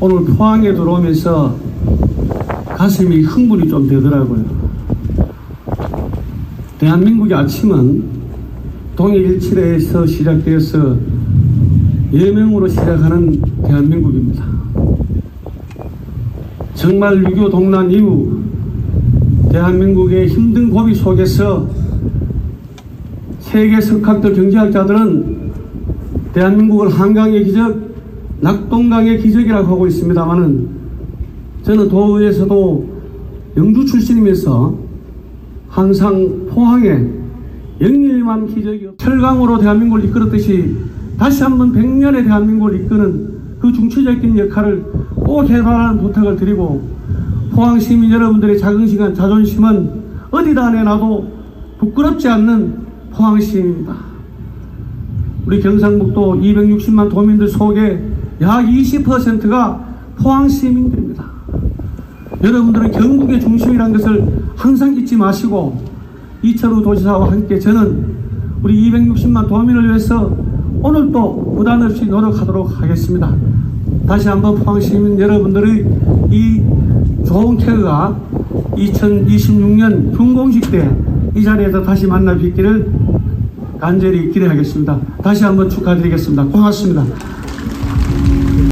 오늘 포항에 들어오면서 가슴이 흥분이 좀 되더라고요. 대한민국의 아침은 동해일출에서 시작되어서 예명으로 시작하는 대한민국입니다. 정말 6.25 동란 이후 대한민국의 힘든 고비 속에서 세계 석학들 경제학자들은 대한민국을 한강의 기적, 낙동강의 기적이라고 하고 있습니다만은 저는 도의에서도 영주 출신이면서 항상 포항에 영일만 기적이 철강으로 대한민국을 이끌었듯이 다시 한번 100년의 대한민국을 이끄는 그 중추적인 역할을 꼭 해달라는 부탁을 드리고 포항 시민 여러분들의 자긍심과 자존심은 어디다 내놔도 부끄럽지 않는 포항 시민입니다. 우리 경상북도 260만 도민들 속에 약 20%가 포항 시민들입니다. 여러분들은 경북의 중심이라는 것을 항상 잊지 마시고 이철우 도지사와 함께 저는 우리 260만 도민을 위해서 오늘도 부담 없이 노력하도록 하겠습니다. 다시 한번 포항 시민 여러분들의 이 좋은 케어가 2026년 준공식 때 이 자리에서 다시 만나 뵙기를 간절히 기대하겠습니다. 다시 한번 축하드리겠습니다. 고맙습니다.